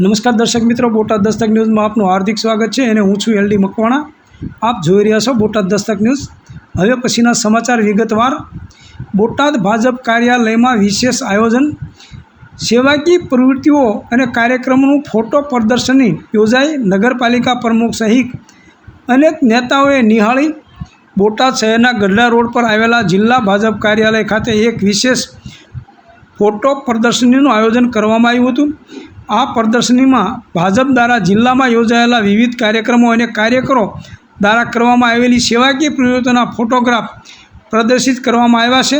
નમસ્કાર દર્શક મિત્રો, બોટાદ દસ્તક ન્યૂઝમાં આપનું હાર્દિક સ્વાગત છે અને હું છું એલડી મકવાણા. આપ જોઈ રહ્યા છો બોટાદ દસ્તક ન્યૂઝ. હવે પછીના સમાચાર વિગતવાર. બોટાદ ભાજપ કાર્યાલયમાં વિશેષ આયોજન. સેવાકીય પ્રવૃત્તિઓ અને કાર્યક્રમનું ફોટો પ્રદર્શની યોજાઈ નગરપાલિકા પ્રમુખ સહિત અનેક નેતાઓએ નિહાળી. બોટાદ શહેરના ગઢડા રોડ પર આવેલા જિલ્લા ભાજપ કાર્યાલય ખાતે એક વિશેષ ફોટો પ્રદર્શનીનું આયોજન કરવામાં આવ્યું હતું. આ પ્રદર્શનીમાં ભાજપ દ્વારા જિલ્લામાં યોજાયેલા વિવિધ કાર્યક્રમો અને કાર્યકરો દ્વારા કરવામાં આવેલી સેવાકીય પ્રવૃત્તિઓના ફોટોગ્રાફ પ્રદર્શિત કરવામાં આવ્યા છે.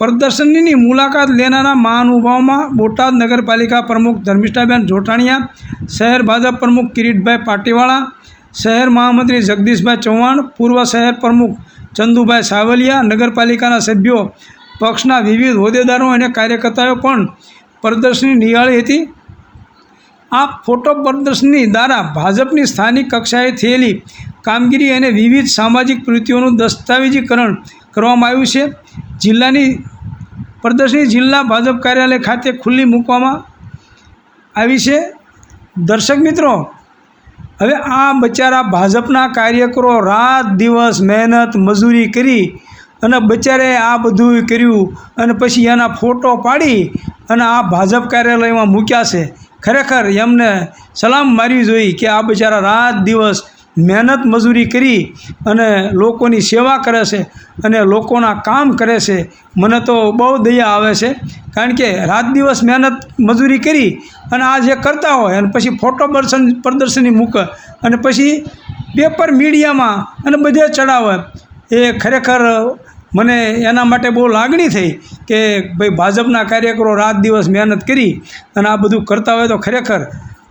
પ્રદર્શનીની મુલાકાત લેનારા મહાનુભાવોમાં બોટાદ નગરપાલિકા પ્રમુખ ધર્મિષ્ઠાબેન જોટાણીયા, શહેર ભાજપ પ્રમુખ કિરીટભાઈ પાટીવાળા, શહેર મહામંત્રી જગદીશભાઈ ચૌહાણ, પૂર્વ શહેર પ્રમુખ ચંદુભાઈ સાવલિયા, નગરપાલિકાના સભ્યો, પક્ષના વિવિધ હોદ્દેદારો અને કાર્યકર્તાઓ પણ પ્રદર્શની નિહાળી હતી. આ ફોટો પ્રદર્શની દ્વારા ભાજપની સ્થાનિક કક્ષાએ થયેલી કામગીરી અને વિવિધ સામાજિક પ્રવૃત્તિઓનું દસ્તાવેજીકરણ કરવામાં આવ્યું છે. જિલ્લાની પ્રદર્શની જિલ્લા ભાજપ કાર્યાલય ખાતે ખુલ્લી મૂકવામાં આવી છે. દર્શક મિત્રો, હવે આ બચારા ભાજપના કાર્યકરો રાત દિવસ મહેનત, મજૂરી કરી અને બચારે આ બધું કર્યું અને પછી એના ફોટો પાડી અને આ ભાજપ કાર્યાલયમાં મૂક્યા છે. ખરેખર એમને સલામ મારવી જોઈએ કે આ બિચારા રાત દિવસ મહેનત મજૂરી કરી અને લોકોની સેવા કરે છે અને લોકોના કામ કરે છે. મને તો બહુ દયા આવે છે કારણ કે રાત દિવસ મહેનત મજૂરી કરી અને આ જે કરતા હોય અને પછી ફોટો પ્રદર્શન પ્રદર્શની મૂકે અને પછી પેપર મીડિયામાં અને બધે ચડાવે. એ ખરેખર મને એના માટે બહુ લાગણી થઈ કે ભાઈ ભાજપના કાર્યકરો રાત દિવસ મહેનત કરી અને આ બધું કરતા હોય તો ખરેખર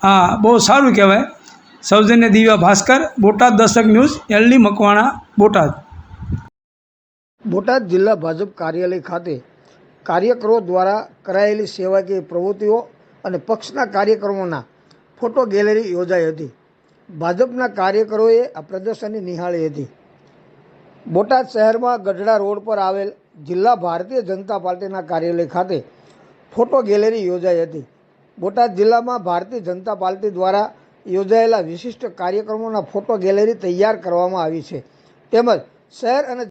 આ બહુ સારું કહેવાય. સૌજન્ય દિવ્યા ભાસ્કર, બોટાદ દશક ન્યૂઝ, એલડી મકવાણા, બોટાદ. બોટાદ જિલ્લા ભાજપ કાર્યાલય ખાતે કાર્યકરો દ્વારા કરાયેલી સેવાકીય પ્રવૃત્તિઓ અને પક્ષના કાર્યક્રમોના ફોટો ગેલેરી યોજાઈ હતી. ભાજપના કાર્યકરોએ આ પ્રદર્શનની નિહાળી હતી. બોટાદ શહેરમાં ગઢડા રોડ પર આવેલ જિલ્લા ભારતીય જનતા પાર્ટીના કાર્યાલય ખાતે ફોટો ગેલેરી યોજાઈ હતી. બોટાદ જિલ્લામાં ભારતીય જનતા પાર્ટી દ્વારા યોજાયેલા વિશિષ્ટ કાર્યક્રમોના ફોટો ગેલેરી તૈયાર કરવામાં આવી છે. તેમજ શહેર અને